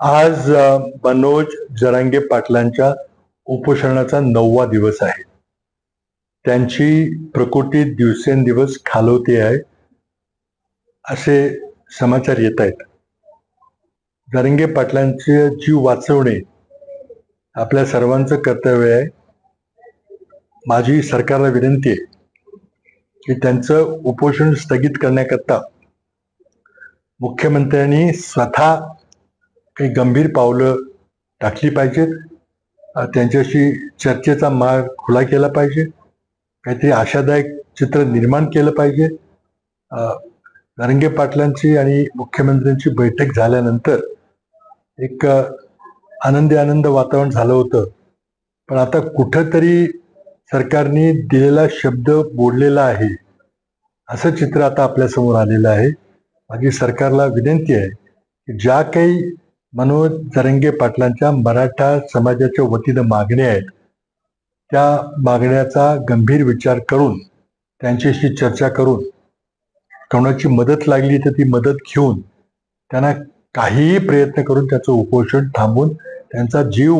आज मनोज जरांगे पाटलांच्या उपोषणाचा नववा दिवस आहे. त्यांची प्रकृती दिवसेंदिवस खालवते आहे असे समाचार येत आहेत. जरंगे पाटलांचे जीव वाचवणे आपल्या सर्वांचं कर्तव्य आहे. माझी सरकारला विनंती आहे की त्यांचं उपोषण स्थगित करण्याकरता मुख्यमंत्र्यांनी स्वतः काही गंभीर पावलं टाकली पाहिजेत. त्यांच्याशी चर्चेचा मार्ग खुला केला पाहिजे. काहीतरी आशादायक चित्र निर्माण केलं पाहिजे. नरंगे पाटलांची आणि मुख्यमंत्र्यांची बैठक झाल्यानंतर एक आनंदी आनंद वातावरण झालं होतं. पण आता कुठंतरी सरकारने दिलेला शब्द बोललेला आहे. असं चित्र आता आपल्यासमोर आलेलं आहे. माझी सरकारला विनंती आहे की ज्या काही मनोज जरंगे पाटलांच्या मराठा समाजाच्या वतीनं मागण्या आहेत. त्या मागण्याचा गंभीर विचार करून त्यांच्याशी चर्चा करून कोणाची मदत लागली तर ती मदत घेऊन त्यांना काहीही प्रयत्न करून त्याचं उपोषण थांबवून त्यांचा जीव